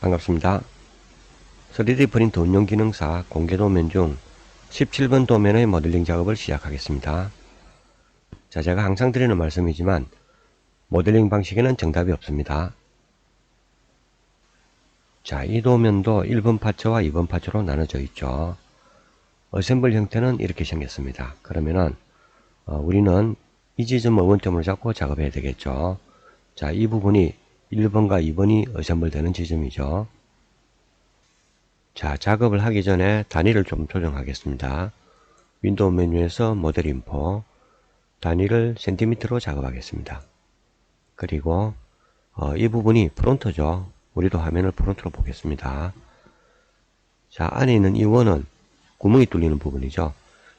반갑습니다. 3D 프린트 운용 기능사 공개 도면 중 17번 도면의 모델링 작업을 시작하겠습니다. 자, 제가 항상 드리는 말씀이지만 모델링 방식에는 정답이 없습니다. 자, 이 도면도 1번 파츠와 2번 파츠로 나눠져 있죠. 어셈블 형태는 이렇게 생겼습니다. 그러면은 어, 우리는 이 지점을 원점으로 잡고 작업해야 되겠죠. 자, 이 부분이 1번과 2번이 어셈블 되는 지점이죠. 자, 작업을 하기 전에 단위를 좀 조정하겠습니다. 윈도우 메뉴에서 모델 인포, 단위를 센티미터로 작업하겠습니다. 그리고 어, 이 부분이 프론트죠. 우리도 화면을 프론트로 보겠습니다. 자, 안에 있는 이 원은 구멍이 뚫리는 부분이죠.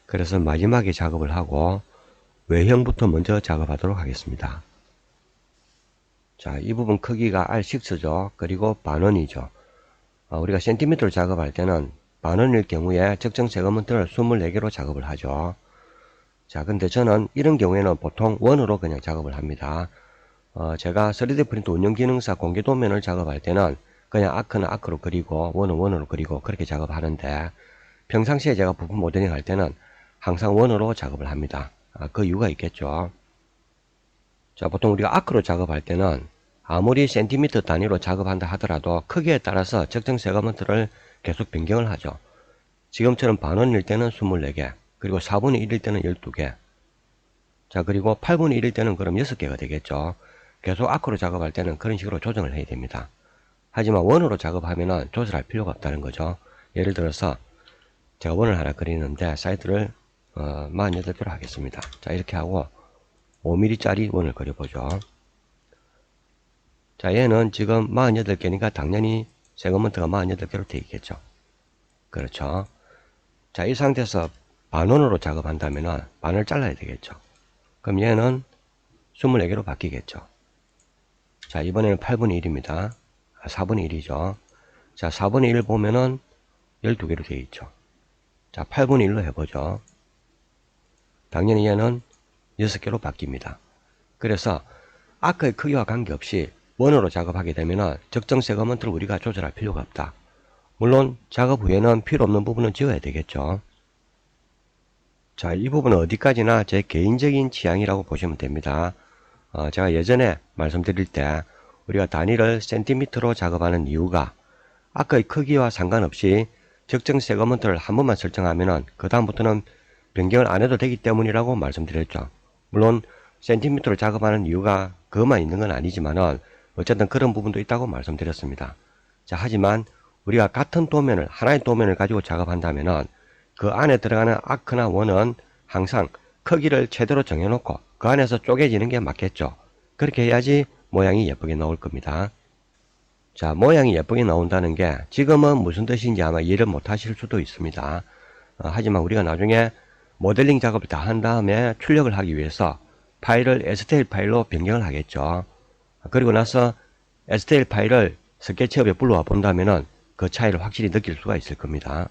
그래서 마지막에 작업을 하고 외형부터 먼저 작업하도록 하겠습니다. 자, 이 부분 크기가 R6죠. 그리고 반원이죠. 어, 우리가 센티미터로 작업할 때는 반원일 경우에 적정 세거먼트를 24개로 작업을 하죠. 자, 근데 저는 이런 경우에는 보통 원으로 그냥 작업을 합니다. 어, 제가 3D 프린트 운영 기능사 공개 도면을 작업할 때는 그냥 아크는 아크로 그리고 원은 원으로 그리고 그렇게 작업하는데 평상시에 제가 부품 모델링 할 때는 항상 원으로 작업을 합니다. 아, 그 이유가 있겠죠. 자, 보통 우리가 아크로 작업할 때는 아무리 센티미터 단위로 작업한다 하더라도 크기에 따라서 적정 세거먼트를 계속 변경을 하죠. 지금처럼 반원일 때는 24개, 그리고 4분의 1일 때는 12개. 자, 그리고 8분의 1일 때는 그럼 6개가 되겠죠. 계속 아크로 작업할 때는 그런 식으로 조정을 해야 됩니다. 하지만 원으로 작업하면은 조절할 필요가 없다는 거죠. 예를 들어서 제가 원을 하나 그리는데 사이즈를 어, 48개로 하겠습니다. 자, 이렇게 하고 5mm짜리 원을 그려보죠. 자, 얘는 지금 48개니까 당연히 세거먼트가 48개로 되어 있겠죠. 그렇죠. 자, 이 상태에서 반원으로 작업한다면 반을 잘라야 되겠죠. 그럼 얘는 24개로 바뀌겠죠. 자, 이번에는 8분의 1입니다. 아, 4분의 1이죠. 자, 4분의 1 보면은 12개로 되어 있죠. 자, 8분의 1로 해보죠. 당연히 얘는 6개로 바뀝니다. 그래서 아크의 크기와 관계없이 원으로 작업하게 되면 적정 세거먼트를 우리가 조절할 필요가 없다. 물론 작업 후에는 필요 없는 부분은 지워야 되겠죠. 자, 이 부분은 어디까지나 제 개인적인 취향이라고 보시면 됩니다. 어, 제가 예전에 말씀드릴 때 우리가 단위를 센티미터로 작업하는 이유가 아크의 크기와 상관없이 적정 세거먼트를 한 번만 설정하면은 그 다음부터는 변경을 안 해도 되기 때문이라고 말씀드렸죠. 물론 센티미터로 작업하는 이유가 그것만 있는 건 아니지만은 어쨌든 그런 부분도 있다고 말씀드렸습니다. 자, 하지만 우리가 같은 도면을 하나의 도면을 가지고 작업한다면은 그 안에 들어가는 아크나 원은 항상 크기를 최대로 정해놓고 그 안에서 쪼개지는 게 맞겠죠. 그렇게 해야지 모양이 예쁘게 나올 겁니다. 자, 모양이 예쁘게 나온다는 게 지금은 무슨 뜻인지 아마 이해를 못 하실 수도 있습니다. 어, 하지만 우리가 나중에 모델링 작업을 다 한 다음에 출력을 하기 위해서 파일을 STL 파일로 변경을 하겠죠. 그리고 나서 STL 파일을 스케치업에 불러와 본다면은 그 차이를 확실히 느낄 수가 있을 겁니다.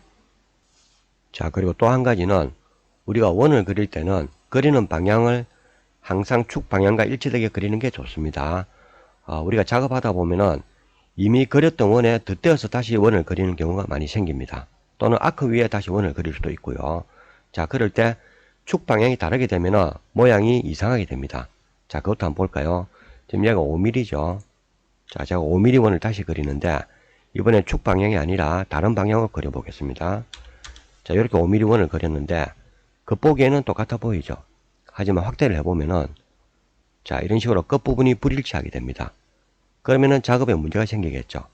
자, 그리고 또 한 가지는 우리가 원을 그릴 때는 그리는 방향을 항상 축 방향과 일치되게 그리는 게 좋습니다. 어, 우리가 작업하다 보면은 이미 그렸던 원에 덧대어서 다시 원을 그리는 경우가 많이 생깁니다. 또는 아크 위에 다시 원을 그릴 수도 있고요. 자, 그럴 때 축 방향이 다르게 되면 모양이 이상하게 됩니다. 자, 그것도 한번 볼까요? 지금 얘가 5mm죠. 자, 제가 5mm 원을 다시 그리는데 이번엔 축 방향이 아니라 다른 방향으로 그려보겠습니다. 자, 이렇게 5mm 원을 그렸는데 겉보기에는 똑같아 보이죠. 하지만 확대를 해보면은 자, 이런 식으로 끝부분이 불일치하게 됩니다. 그러면은 작업에 문제가 생기겠죠.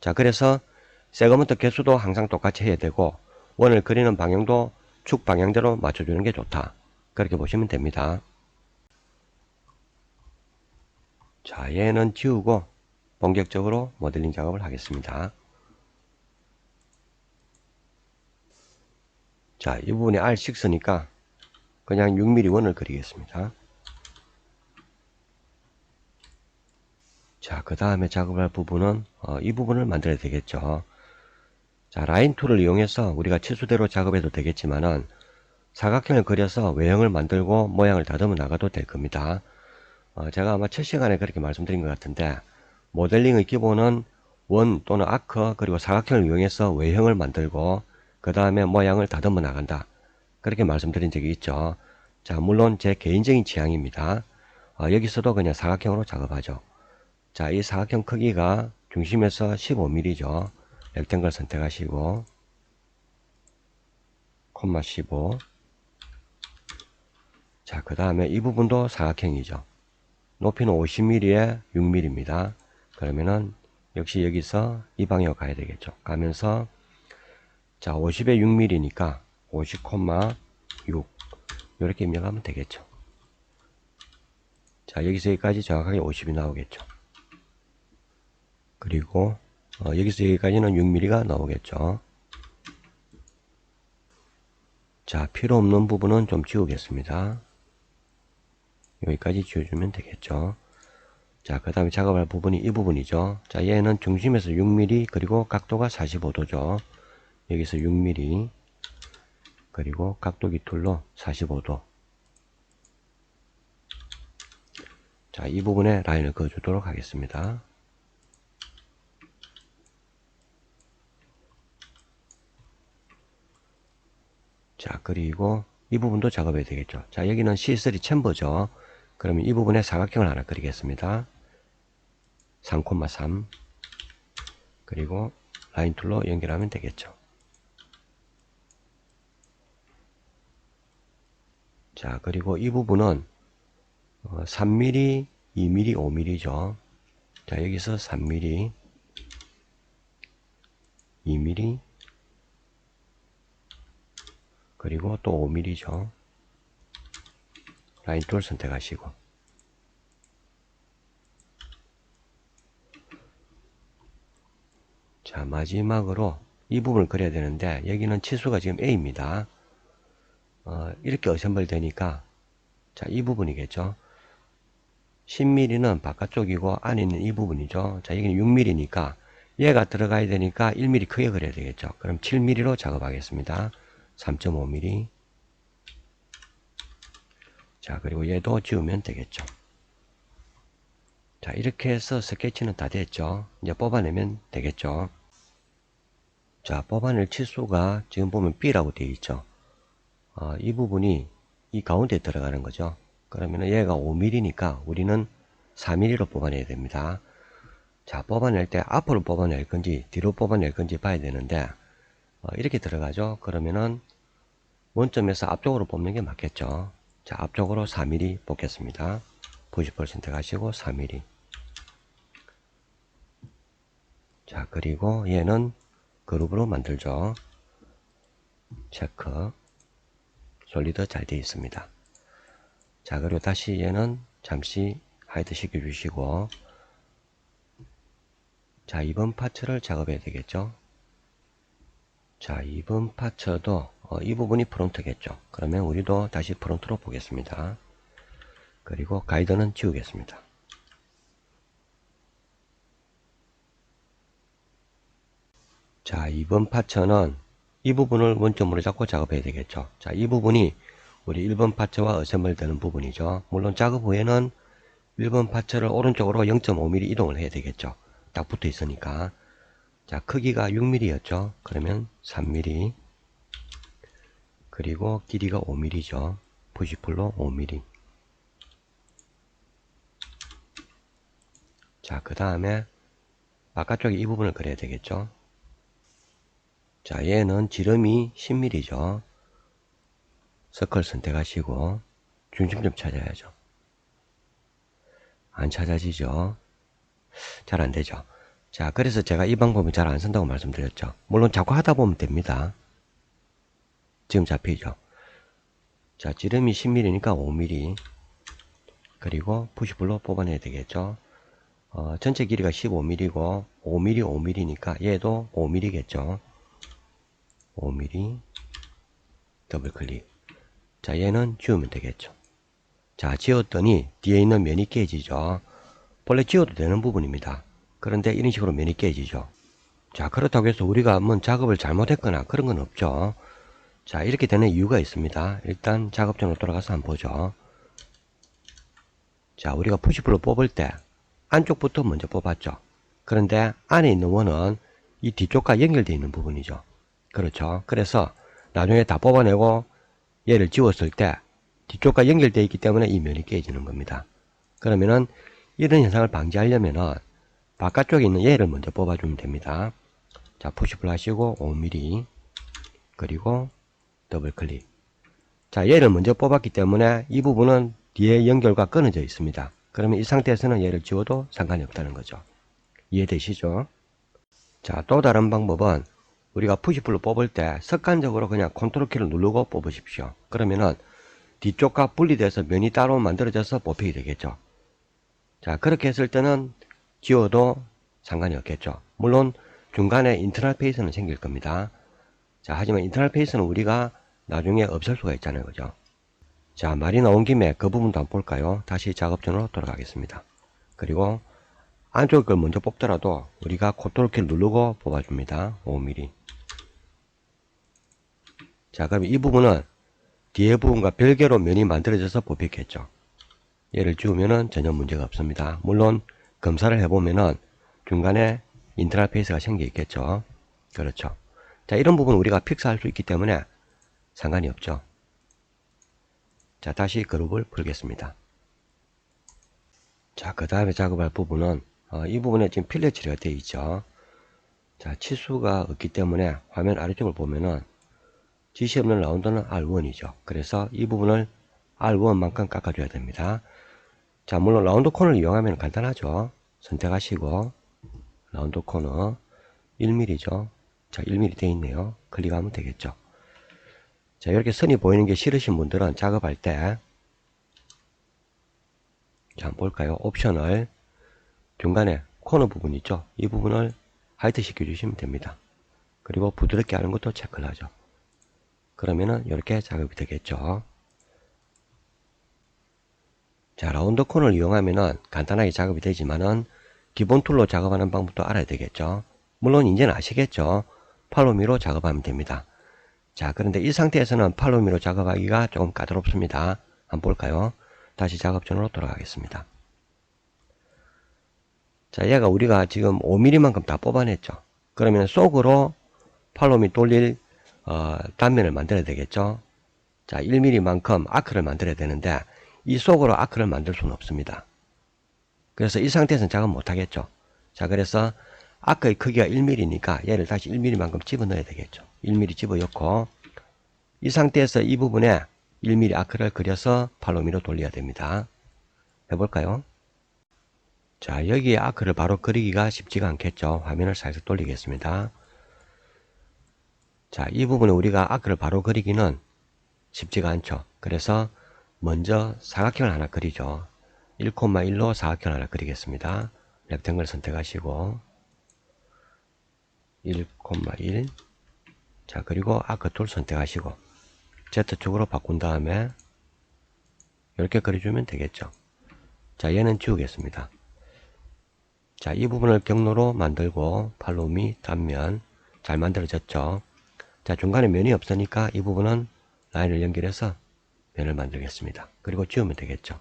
자, 그래서 세거먼트 개수도 항상 똑같이 해야 되고 원을 그리는 방향도 축 방향대로 맞춰주는 게 좋다. 그렇게 보시면 됩니다. 자, 얘는 지우고 본격적으로 모델링 작업을 하겠습니다. 자, 이 부분이 R6니까 그냥 6mm 원을 그리겠습니다. 자, 그 다음에 작업할 부분은 어, 이 부분을 만들어야 되겠죠. 자, 라인 툴을 이용해서 우리가 치수대로 작업해도 되겠지만은 사각형을 그려서 외형을 만들고 모양을 다듬어 나가도 될 겁니다. 어, 제가 아마 첫 시간에 그렇게 말씀드린 것 같은데 모델링의 기본은 원 또는 아크 그리고 사각형을 이용해서 외형을 만들고 그 다음에 모양을 다듬어 나간다. 그렇게 말씀드린 적이 있죠. 자, 물론 제 개인적인 취향입니다. 어, 여기서도 그냥 사각형으로 작업하죠. 자, 이 사각형 크기가 중심에서 15mm죠. 렉탱글 선택하시고, 콤마 15. 자, 그 다음에 이 부분도 사각형이죠. 높이는 50mm에 6mm입니다. 그러면은 역시 여기서 이 방향으로 가야 되겠죠. 가면서 자 50에 6mm니까 50,6 이렇게 입력하면 되겠죠. 자 여기서 여기까지 정확하게 50이 나오겠죠. 그리고 어, 여기서 여기까지는 6mm가 나오겠죠. 자 필요 없는 부분은 좀 지우겠습니다. 여기까지 지워주면 되겠죠. 자, 그 다음에 작업할 부분이 이 부분이죠. 자, 얘는 중심에서 6mm, 그리고 각도가 45도죠. 여기서 6mm, 그리고 각도기 툴로 45도. 자, 이 부분에 라인을 그어주도록 하겠습니다. 자, 그리고 이 부분도 작업해야 되겠죠. 자, 여기는 C3 챔버죠. 그러면 이 부분에 사각형을 하나 그리겠습니다. 3,3 그리고 라인 툴로 연결하면 되겠죠. 자, 그리고 이 부분은 3mm, 2mm, 5mm죠. 자, 여기서 3mm, 2mm, 그리고 또 5mm죠. 라인 툴 선택하시고 자 마지막으로 이 부분을 그려야 되는데 여기는 치수가 지금 A입니다. 어, 이렇게 어셈블 되니까 자 이 부분이겠죠. 10mm는 바깥쪽이고 안에 있는 이 부분이죠. 자 여기는 6mm니까 얘가 들어가야 되니까 1mm 크게 그려야 되겠죠. 그럼 7mm로 작업하겠습니다. 3.5mm 자 그리고 얘도 지우면 되겠죠. 자 이렇게 해서 스케치는 다 됐죠. 이제 뽑아내면 되겠죠. 자 뽑아낼 치수가 지금 보면 B라고 되어 있죠. 어, 이 부분이 이 가운데 들어가는 거죠. 그러면 얘가 5mm니까 우리는 4mm로 뽑아내야 됩니다. 자 뽑아낼 때 앞으로 뽑아낼 건지 뒤로 뽑아낼 건지 봐야 되는데 어, 이렇게 들어가죠. 그러면은 원점에서 앞쪽으로 뽑는 게 맞겠죠 자, 앞쪽으로 4mm 뽑겠습니다. 90% 가시고 4mm. 자, 그리고 얘는 그룹으로 만들죠. 체크. 솔리드 잘 되어 있습니다. 자, 그리고 다시 얘는 잠시 하이드 시켜 주시고 자, 이번 파츠를 작업해야 되겠죠. 자, 이번 파츠도 어, 이 부분이 프론트겠죠. 그러면 우리도 다시 프론트로 보겠습니다. 그리고 가이드는 지우겠습니다. 자, 이번 파츠는 이 부분을 원점으로 잡고 작업해야 되겠죠. 자, 이 부분이 우리 1번 파츠와 어셈블 되는 부분이죠. 물론 작업 후에는 1번 파츠를 오른쪽으로 0.5mm 이동을 해야 되겠죠. 딱 붙어 있으니까. 자, 크기가 6mm였죠. 그러면 3mm. 그리고 길이가 5mm죠. 푸시풀로 5mm. 자, 그 다음에 바깥쪽에 이 부분을 그려야 되겠죠. 자, 얘는 지름이 10mm죠. 서클 선택하시고 중심점 찾아야죠. 안 찾아지죠. 잘 안 되죠. 자, 그래서 제가 이 방법을 잘안 쓴다고 말씀드렸죠. 물론 자꾸 하다 보면 됩니다. 지금 잡히죠. 자, 지름이 10mm니까 5mm. 그리고 푸시블로 뽑아내야 되겠죠. 어, 전체 길이가 15mm고 5mm, 5mm니까 얘도 5mm겠죠. 5mm 더블 클릭. 자, 얘는 지우면 되겠죠. 자, 지웠더니 뒤에 있는 면이 깨지죠. 원래 지워도 되는 부분입니다. 그런데 이런 식으로 면이 깨지죠. 자, 그렇다고 해서 우리가 뭐 작업을 잘못했거나 그런 건 없죠. 자 이렇게 되는 이유가 있습니다 일단 작업전으로 돌아가서 한번 보죠 자 우리가 푸시블로 뽑을 때 안쪽부터 먼저 뽑았죠 그런데 안에 있는 원은 이 뒤쪽과 연결되어 있는 부분이죠. 그렇죠. 그래서 나중에 다 뽑아내고 얘를 지웠을 때 뒤쪽과 연결되어 있기 때문에 이 면이 깨지는 겁니다. 그러면은 이런 현상을 방지하려면은 바깥쪽에 있는 얘를 먼저 뽑아주면 됩니다. 자, 푸시플 하시고 5mm 그리고 더블 클릭. 자, 얘를 먼저 뽑았기 때문에 이 부분은 뒤에 연결과 끊어져 있습니다. 그러면 이 상태에서는 얘를 지워도 상관이 없다는 거죠. 이해되시죠? 자, 또 다른 방법은 우리가 푸시풀로 뽑을 때 습관적으로 그냥 컨트롤 키를 누르고 뽑으십시오. 그러면은 뒤쪽과 분리돼서 면이 따로 만들어져서 뽑히게 되겠죠. 자, 그렇게 했을 때는 지워도 상관이 없겠죠. 물론 중간에 인터널 페이스는 생길 겁니다. 자, 하지만 인터널 페이스는 우리가 나중에 없앨 수가 있잖아요. 그죠? 자, 말이 나온 김에 그 부분도 한번 볼까요? 다시 작업전으로 돌아가겠습니다. 그리고 안쪽 걸 먼저 뽑더라도 우리가 키를 누르고 뽑아줍니다. 5mm. 자, 그럼 이 부분은 뒤에 부분과 별개로 면이 만들어져서 뽑히겠죠. 얘를 지우면은 전혀 문제가 없습니다. 물론 검사를 해보면은 중간에 인터널 페이스가 생겨 있겠죠. 그렇죠. 자, 이런 부분 우리가 픽스할 수 있기 때문에 상관이 없죠. 자, 다시 그룹을 풀겠습니다. 자, 그 다음에 작업할 부분은 어, 이 부분에 지금 필렛 처리가 되어 있죠. 자, 치수가 없기 때문에 화면 아래쪽을 보면은 지시 없는 라운드는 R1이죠. 그래서 이 부분을 R1만큼 깎아줘야 됩니다. 자, 물론 라운드 코너를 이용하면 간단하죠. 선택하시고 라운드 코너 1mm죠. 자, 1mm 되어 있네요. 클릭하면 되겠죠. 자, 이렇게 선이 보이는 게 싫으신 분들은 작업할 때 자, 볼까요? 옵션을 중간에 코너 부분 있죠? 이 부분을 하이트 시켜주시면 됩니다. 그리고 부드럽게 하는 것도 체크를 하죠. 그러면은 이렇게 작업이 되겠죠. 자, 라운드 코너를 이용하면은 간단하게 작업이 되지만은 기본 툴로 작업하는 방법도 알아야 되겠죠. 물론 이제는 아시겠죠. 팔로미로 작업하면 됩니다. 자, 그런데 이 상태에서는 팔로미로 작업하기가 조금 까다롭습니다. 한번 볼까요? 다시 작업전으로 돌아가겠습니다. 자, 얘가 우리가 지금 5mm만큼 다 뽑아냈죠. 그러면 속으로 팔로미 돌릴 어, 단면을 만들어야 되겠죠. 자, 1mm만큼 아크를 만들어야 되는데 이 속으로 아크를 만들 수는 없습니다. 그래서 이 상태에서는 작업 못하겠죠. 자, 그래서 아크의 크기가 1mm니까 얘를 다시 1mm만큼 집어넣어야 되겠죠. 1mm 집어넣고 이 상태에서 이 부분에 1mm 아크를 그려서 팔로미로 돌려야 됩니다. 해볼까요? 자, 여기에 아크를 바로 그리기가 쉽지가 않겠죠. 화면을 살짝 돌리겠습니다. 자, 이 부분에 우리가 아크를 바로 그리기는 쉽지가 않죠. 그래서 먼저 사각형을 하나 그리죠. 1,1로 사각형을 하나 그리겠습니다. 렉탱글 선택하시고 1,1 자, 그리고 아크 툴 선택하시고 Z축으로 바꾼 다음에 이렇게 그려주면 되겠죠. 자, 얘는 지우겠습니다. 자, 이 부분을 경로로 만들고 팔로미 단면 잘 만들어졌죠. 자, 중간에 면이 없으니까 이 부분은 라인을 연결해서 면을 만들겠습니다. 그리고 지우면 되겠죠.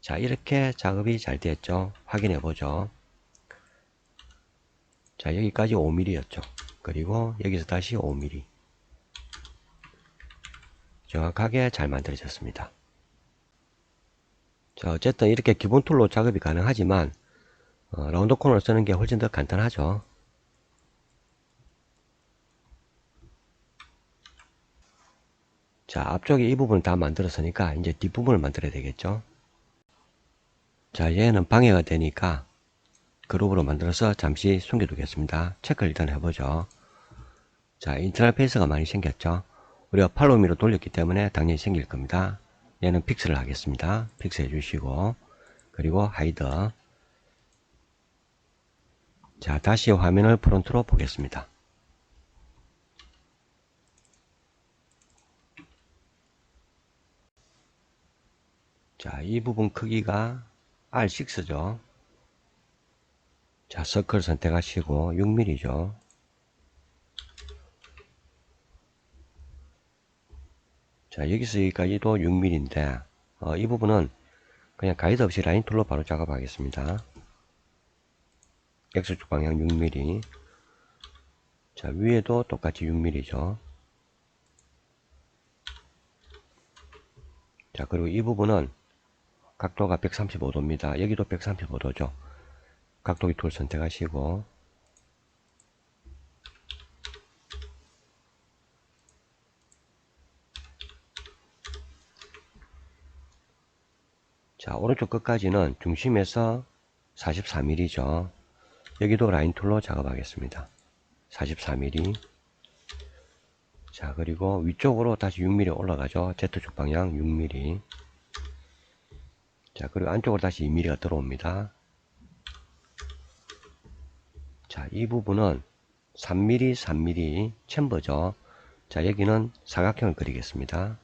자, 이렇게 작업이 잘 됐죠. 확인해 보죠. 자, 여기까지 5mm였죠. 그리고 여기서 다시 5mm. 정확하게 잘 만들어졌습니다. 자, 어쨌든 이렇게 기본 툴로 작업이 가능하지만 어, 라운드 코너를 쓰는 게 훨씬 더 간단하죠. 자, 앞쪽에 이 부분을 다 만들었으니까 이제 뒷부분을 만들어야 되겠죠. 자, 얘는 방해가 되니까 그룹으로 만들어서 잠시 숨겨두겠습니다. 체크를 일단 해보죠. 자, 인터널 페이스가 많이 생겼죠. 우리가 팔로미로 돌렸기 때문에 당연히 생길 겁니다. 얘는 픽스를 하겠습니다. 픽스 해주시고 그리고 하이드 자, 다시 화면을 프론트로 보겠습니다. 자, 이 부분 크기가 R6죠. 자, 서클 선택하시고 6mm죠. 자, 여기서 여기까지도 6mm인데 어, 이 부분은 그냥 가이드 없이 라인 툴로 바로 작업하겠습니다. X축 방향 6mm. 자, 위에도 똑같이 6mm죠. 자, 그리고 이 부분은 각도가 135도입니다. 여기도 135도죠. 각도기 툴 선택하시고, 자, 오른쪽 끝까지는 중심에서 44mm죠. 여기도 라인 툴로 작업하겠습니다. 44mm. 자, 그리고 위쪽으로 다시 6mm 올라가죠. Z축 방향 6mm. 자, 그리고 안쪽으로 다시 2mm가 들어옵니다. 자, 이 부분은 3mm, 3mm 챔버죠. 자, 여기는 사각형을 그리겠습니다.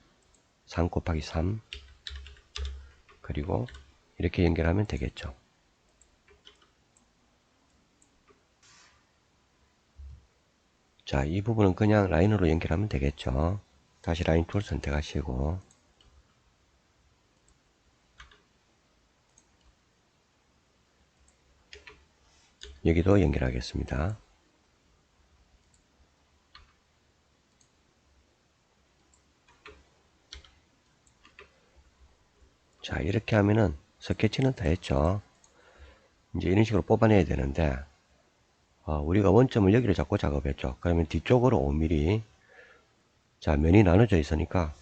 3 곱하기 3. 그리고 이렇게 연결하면 되겠죠. 자, 이 부분은 그냥 라인으로 연결하면 되겠죠. 다시 라인 툴 선택하시고 여기도 연결하겠습니다. 자, 이렇게 하면은 스케치는 다 했죠. 이제 이런 식으로 뽑아내야 되는데 어, 우리가 원점을 여기를 잡고 작업했죠. 그러면 뒤쪽으로 5mm 자 면이 나눠져 있으니까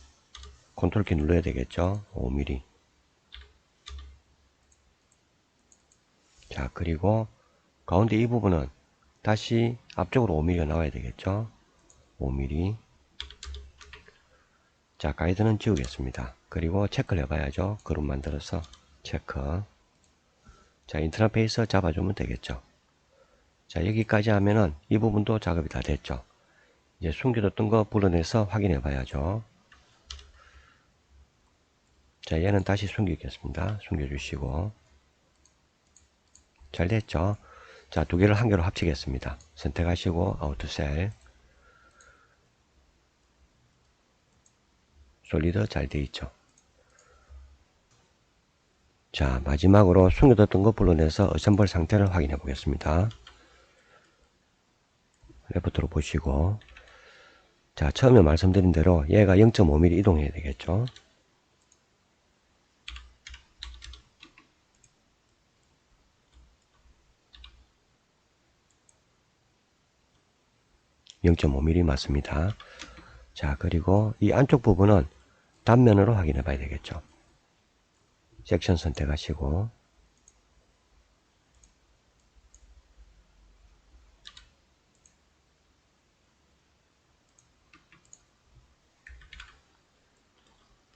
컨트롤 키 눌러야 되겠죠. 5mm 자 그리고 가운데 이 부분은 다시 앞쪽으로 5mm가 나와야 되겠죠. 5mm 자 가이드는 지우겠습니다. 그리고 체크를 해봐야죠. 그룹 만들어서 체크 자 인터페이스 잡아주면 되겠죠. 자 여기까지 하면은 이 부분도 작업이 다 됐죠 이제 숨겨뒀던 거 불러내서 확인해 봐야죠 자 얘는 다시 숨기겠습니다 숨겨 주시고 잘 됐죠 자 두 개를 한 개로 합치겠습니다. 선택하시고 아우트셀. 솔리드 잘돼 있죠? 자 마지막으로 숨겨뒀던 거 불러내서 어셈블 상태를 확인해 보겠습니다. 레포트로 보시고. 자 처음에 말씀드린 대로 얘가 0.5mm 이동해야 되겠죠 0.5mm 맞습니다 자 그리고 이 안쪽 부분은 단면으로 확인해 봐야 되겠죠 섹션 선택하시고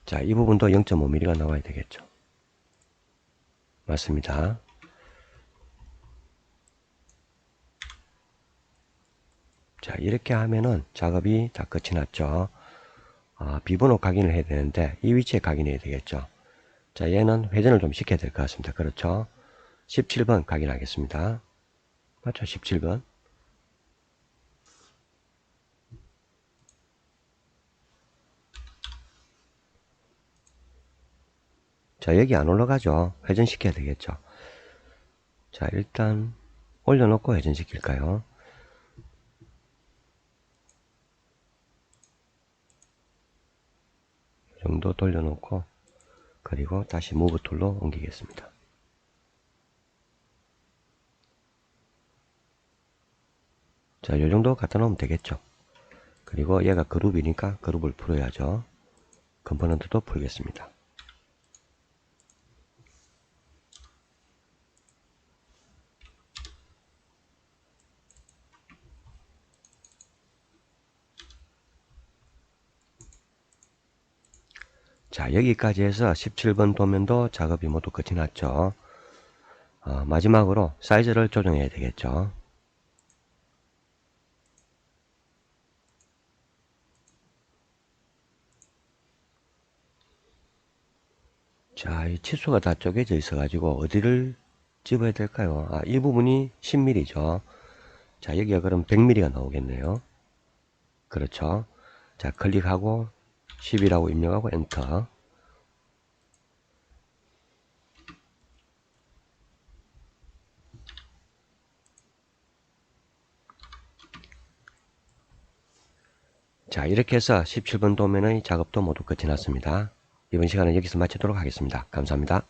자, 이 부분도 0.5mm가 나와야 되겠죠. 맞습니다. 자, 이렇게 하면은 작업이 다 끝이 났죠. 아, 비번호 각인을 해야 되는데 이 위치에 각인해야 되겠죠. 자, 얘는 회전을 좀 시켜야 될 것 같습니다. 그렇죠. 17번 각인하겠습니다. 맞죠? 17번. 자 여기 안 올라가죠 회전시켜야 되겠죠 자 일단 올려놓고 회전시킬까요 정도 돌려놓고 그리고 다시 무브 툴로 옮기겠습니다 자, 요 정도 갖다 놓으면 되겠죠. 그리고 얘가 그룹이니까 그룹을 풀어야죠. 컴포넌트도 풀겠습니다. 자 여기까지 해서 17번 도면도 작업이 모두 끝이 났죠 어, 마지막으로 사이즈를 조정해야 되겠죠 자, 이 치수가 다 쪼개져 있어 가지고 어디를 집어야 될까요? 아, 이 부분이 10mm죠. 자, 여기가 그럼 100mm가 나오겠네요. 그렇죠. 자, 클릭하고 10이라고 입력하고 엔터 자 이렇게 해서 17번 도면의 작업도 모두 끝이 났습니다. 이번 시간은 여기서 마치도록 하겠습니다. 감사합니다.